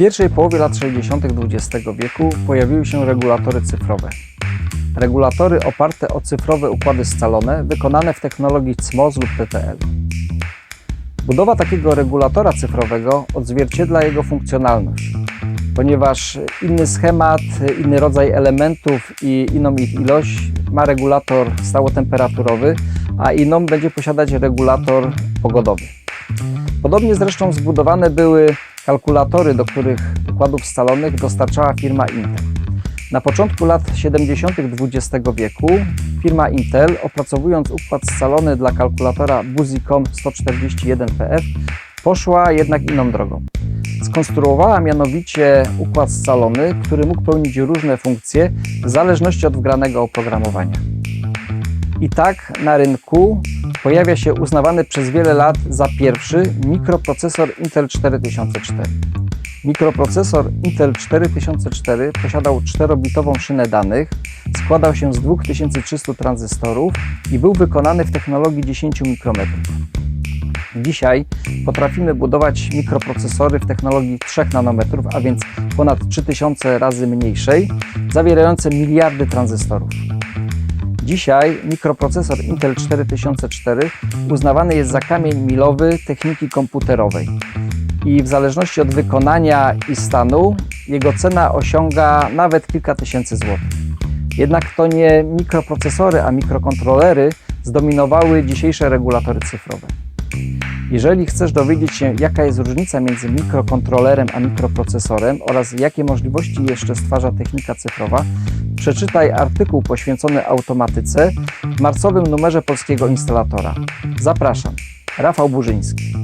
pierwszej połowie lat 60. XX wieku pojawiły się regulatory cyfrowe. Regulatory oparte o cyfrowe układy scalone, wykonane w technologii CMOS lub TTL. Budowa takiego regulatora cyfrowego odzwierciedla jego funkcjonalność, ponieważ inny schemat, inny rodzaj elementów i inną ich ilość ma regulator stałotemperaturowy, a inną będzie posiadać regulator pogodowy. Podobnie zresztą zbudowane były kalkulatory, do których układów scalonych dostarczała firma Intel. Na początku lat 70. XX wieku firma Intel, opracowując układ scalony dla kalkulatora Buzicom 141PF, poszła jednak inną drogą. Skonstruowała mianowicie układ scalony, który mógł pełnić różne funkcje w zależności od wgranego oprogramowania. I tak na rynku pojawia się uznawany przez wiele lat za pierwszy mikroprocesor Intel 4004. Mikroprocesor Intel 4004 posiadał 4-bitową szynę danych, składał się z 2300 tranzystorów i był wykonany w technologii 10 mikrometrów. Dzisiaj potrafimy budować mikroprocesory w technologii 3 nanometrów, a więc ponad 3000 razy mniejszej, zawierające miliardy tranzystorów. Dzisiaj mikroprocesor Intel 4004 uznawany jest za kamień milowy techniki komputerowej i w zależności od wykonania i stanu jego cena osiąga nawet kilka tysięcy złotych. Jednak to nie mikroprocesory, a mikrokontrolery zdominowały dzisiejsze regulatory cyfrowe. Jeżeli chcesz dowiedzieć się, jaka jest różnica między mikrokontrolerem a mikroprocesorem oraz jakie możliwości jeszcze stwarza technika cyfrowa, przeczytaj artykuł poświęcony automatyce w marcowym numerze polskiego instalatora. Zapraszam, Rafał Burzyński.